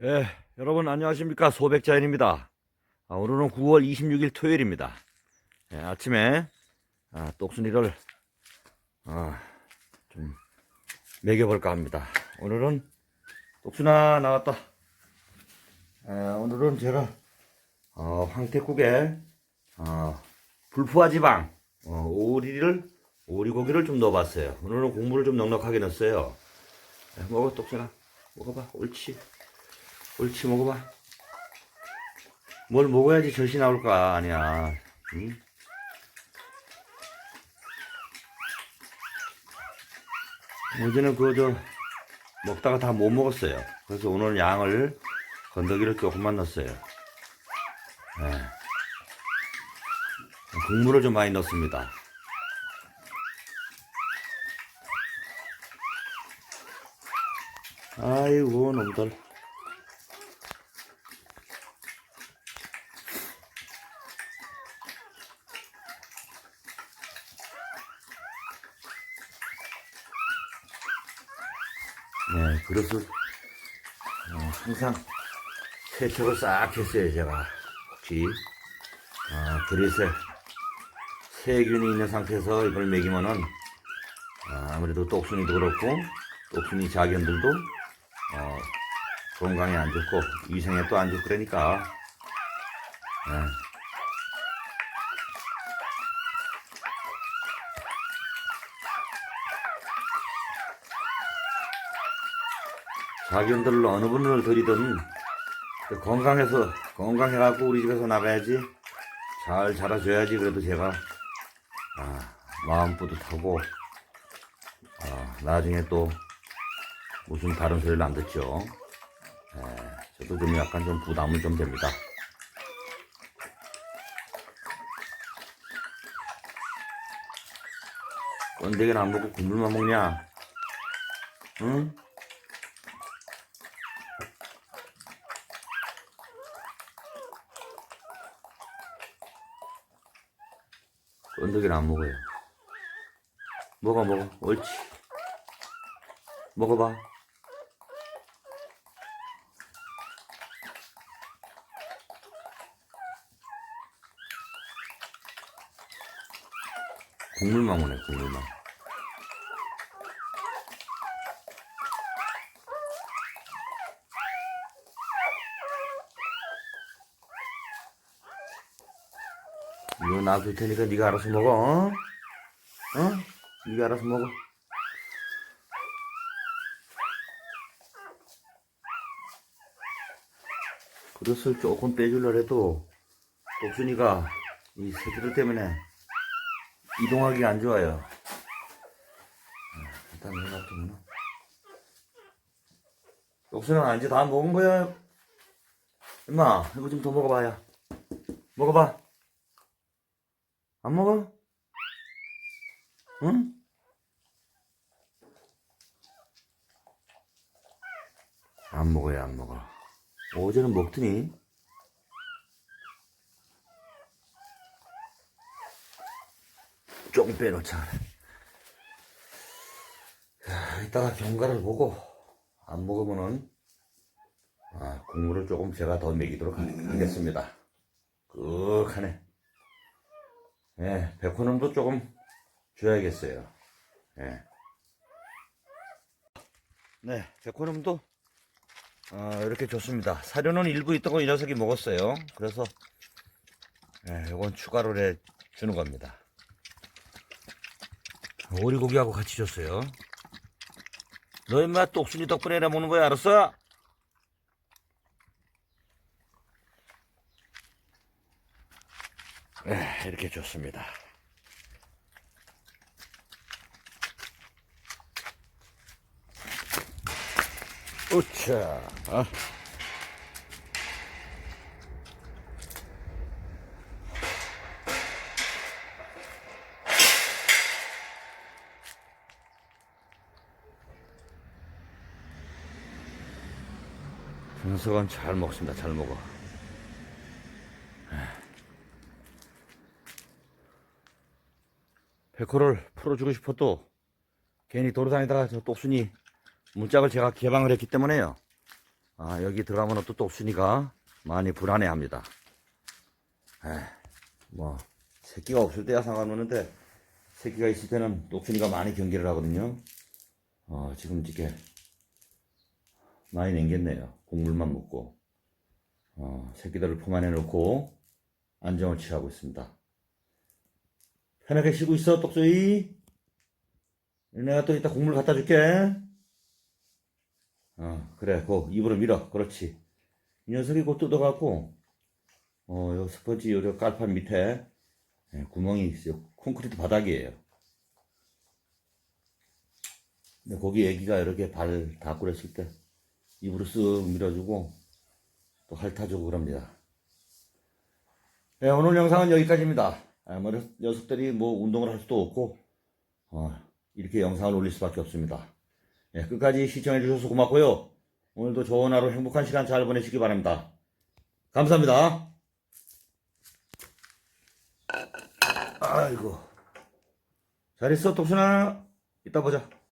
예, 여러분 안녕하십니까 소백자연입니다. 아, 오늘은 9월 26일 토요일입니다. 예, 아침에 아, 똑순이를 아, 좀 먹여볼까 합니다. 오늘은 똑순아 나왔다. 예, 오늘은 제가 어, 황태국에 어, 불포화 지방 어, 오리를 오리고기를 좀 넣어봤어요. 오늘은 국물을 좀 넉넉하게 넣었어요. 예, 먹어 똑순아 먹어봐 옳지. 옳지 먹어봐. 뭘 먹어야지 젖이 나올 거 아니야. 응? 어제는 그거 저 먹다가 다 못 먹었어요. 그래서 오늘 양을 건더기를 조금만 넣었어요. 예. 국물을 좀 많이 넣습니다. 아이고 놈들. 네, 그릇을 어, 항상 세척을 싹 했어요, 제가. 혹시 어, 그릇에 세균이 있는 상태에서 이걸 먹이면은 어, 아무래도 똑순이도 그렇고 똑순이 자견들도 어, 건강에 안 좋고 위생에 또 안 좋고 그러니까 네. 자기들을 어느 분을 들이든 그 건강해서 건강해갖고 우리 집에서 나가야지 잘 자라줘야지 그래도 제가 아, 마음 뿌듯하고 아, 나중에 또 무슨 다른 소리를 안 듣죠. 예, 저도 좀 약간 좀 부담은 좀 됩니다. 건데기는 안 먹고 국물만 먹냐? 응? 건더기는 안 먹어요. 먹어, 먹어. 옳지. 먹어봐. 국물만 먹네, 국물만. 이거 놔둘 테니까 네가 알아서 먹어. 어? 어? 네가 알아서 먹어. 그릇을 조금 빼줄려 해도 독순이가 이 새끼들 때문에 이동하기 안 좋아요. 아, 일단 이거 놔두면 독순아 이제 다 먹은 거야. 엄마 이거 좀 더 먹어봐야. 먹어봐. 안 먹어? 응? 안 먹어요, 안 먹어. 어제는 먹더니. 조금 빼놓자. 자, 이따가 경과를 보고, 안 먹으면은, 아, 국물을 조금 제가 더 먹이도록 하- 하겠습니다. 끄하네. 예, 백호놈도 조금 줘야겠어요. 예. 네, 백호놈도 어, 이렇게 좋습니다. 사료는 일부 있던 거 이 녀석이 먹었어요. 그래서 예, 이건 추가로 해 주는 겁니다. 오리고기하고 같이 줬어요. 너 임마 똑순이 덕분에 나 먹는 거야, 알았어? 네, 이렇게 좋습니다. 우차. 아. 녀석은 잘 먹습니다. 잘 먹어. 백호를 풀어주고 싶어도 괜히 돌아다니다가 저 똑순이 문짝을 제가 개방을 했기 때문에요. 아, 여기 들어가면 또 똑순이가 많이 불안해합니다. 에, 뭐 새끼가 없을 때야 상관없는데 새끼가 있을 때는 똑순이가 많이 경계를 하거든요. 어, 지금 이게 많이 냉겼네요. 곡물만 먹고 어, 새끼들을 품 안에 넣고 안정을 취하고 있습니다. 편하게 쉬고 있어, 똑소이. 내가 또 이따 곡물 갖다 줄게. 어, 그래, 그 입으로 밀어. 그렇지. 이 녀석이 곧 뜯어갖고, 어, 요 스펀지 요 깔판 밑에 예, 구멍이 있어요. 콘크리트 바닥이에요. 근데 거기 애기가 이렇게 발 다 꾸렸을 때 입으로 쓱 밀어주고 또 핥아주고 그럽니다. 네, 오늘 영상은 여기까지입니다. 아, 뭐 녀석들이 뭐 운동을 할 수도 없고 어, 이렇게 영상을 올릴 수밖에 없습니다. 예, 끝까지 시청해 주셔서 고맙고요. 오늘도 좋은 하루 행복한 시간 잘 보내시기 바랍니다. 감사합니다. 아이고. 잘 있어, 똑순아. 이따 보자.